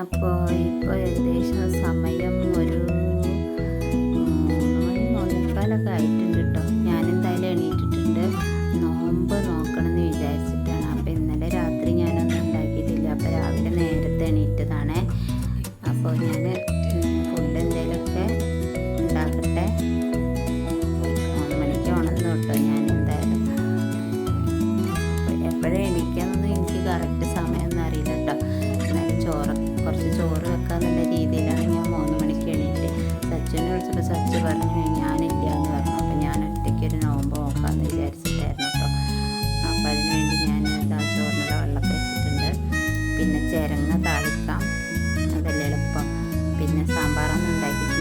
അപ്പോൾ ഇപ്പോൾ ഏകദേശം സമയം ഒരു മൂന്ന് ആയിട്ടുണ്ട് കേട്ടോ. ഞാൻ എന്തായാലും എണീറ്റിട്ടുണ്ട്. നോമ്പ് നോക്കണം എന്ന് വിചാരിച്ചിട്ടാണ്. അപ്പോൾ ഇന്നലെ രാത്രി ഞാനൊന്നും ഉണ്ടാക്കിയിട്ടില്ല. അപ്പോൾ രാവിലെ നേരത്തെ എണീറ്റതാണ്. അപ്പോൾ ഞാൻ ഫുഡ് എന്തെങ്കിലുമൊക്കെ ഉണ്ടാക്കട്ടെ. മൂന്ന് മണിക്ക് ഉണർന്നു കേട്ടോ ഞാൻ എന്തായാലും എപ്പോഴും എണീക്കാന്നൊന്നും കുറച്ച് ചോറ് വെക്കാമെന്നുള്ള രീതിയിലാണ് ഞാൻ മൂന്ന് മണിക്ക് എണീറ്റ്. സച്ചിനെ വിളിച്ചപ്പോൾ സച്ചു പറഞ്ഞു ഞാനില്ല എന്ന് പറഞ്ഞു. അപ്പോൾ ഞാൻ ഒറ്റയ്ക്ക് ഒരു നോമ്പ് നോക്കാമെന്ന് വിചാരിച്ചിട്ടായിരുന്നു കേട്ടോ അപ്പോൾ അതിന് വേണ്ടി ഞാൻ ഇതാ ചോറിനുള്ള വെള്ളമൊക്കെ വെച്ചിട്ടുണ്ട്. പിന്നെ ചിരങ്ങ താളിക്കാം. അതല്ലേ എളുപ്പം. പിന്നെ സാമ്പാറൊന്നും ഉണ്ടാക്കിയിട്ടുണ്ടെങ്കിൽ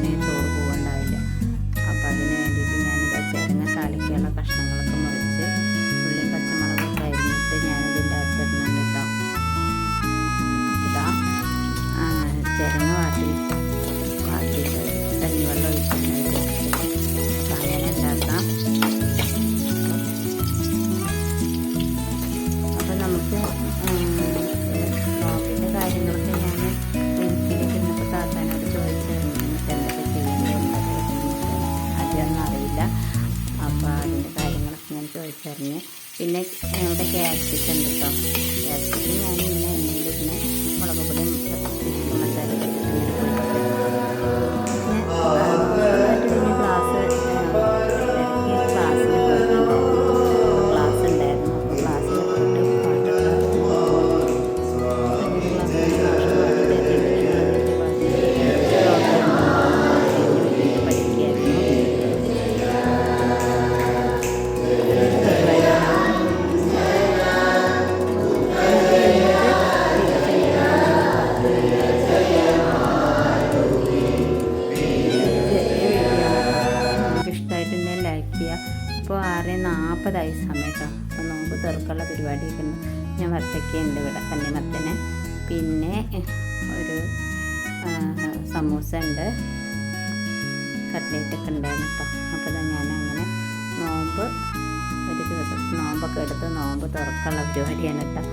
പിന്നെ ഇവിടെ ക്യാപ്സിക്കം ഉണ്ട് കേട്ടോ ക്യാപ്സിക്കം എണ്ണയിൽ ഇങ്ങനെ മുളക് പൊടിയും ചെയ്യുക ഇപ്പോൾ ആറ് നാൽപ്പതായി സമയം അപ്പോൾ നോമ്പ് തുറക്കുള്ള പരിപാടിയൊക്കെ ഉണ്ട് ഞാൻ വത്തക്കയുണ്ട് ഇവിടെ കന്നിമത്തന് പിന്നെ ഒരു സമൂസ ഉണ്ട് കട്ട്ലേറ്റ് ഒക്കെ ഉണ്ടായിരുന്നു കേട്ടോ അപ്പോൾ ഞാൻ അങ്ങനെ നോമ്പ് ഒരു ദിവസം നോമ്പൊക്കെ എടുത്ത് നോമ്പ് തുറക്കുള്ള പരിപാടിയാണ് കേട്ടോ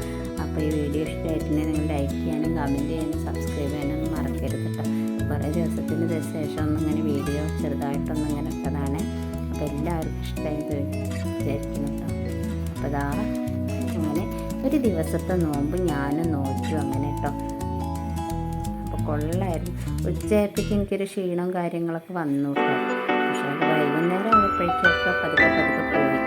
അപ്പോൾ ഈ വീഡിയോ ഇഷ്ടമായിട്ടുണ്ടെങ്കിൽ നിങ്ങൾ ലൈക്ക് ചെയ്യാനും കമന്റ് ചെയ്യാനും സബ്സ്ക്രൈബ് ചെയ്യാനും മറക്കരുത് കേട്ടോ കുറേ ദിവസത്തിന് ശേഷം ഒന്നും ഇങ്ങനെ വീഡിയോ ചെറുതായിട്ടൊന്നും ഇങ്ങനെ ഇട്ടതാണ് അപ്പോൾ എല്ലാവർക്കും ഇഷ്ടമായത് വിചാരിക്കുന്നു അപ്പോൾ അതാ അങ്ങനെ ഒരു ദിവസത്തെ നോമ്പ് ഞാനും നോറ്റു അങ്ങനെ കേട്ടോ. അപ്പോൾ കൊള്ളായിരുന്നു. ഉച്ചയായപ്പോഴേക്കും എനിക്കൊരു ക്ഷീണവും കാര്യങ്ങളൊക്കെ വന്നു കേട്ടോ. പക്ഷേ അത് വൈകുന്നേരം ആയപ്പോഴേക്കൊക്കെ പതുക്കെ പതുക്കെ പോയി.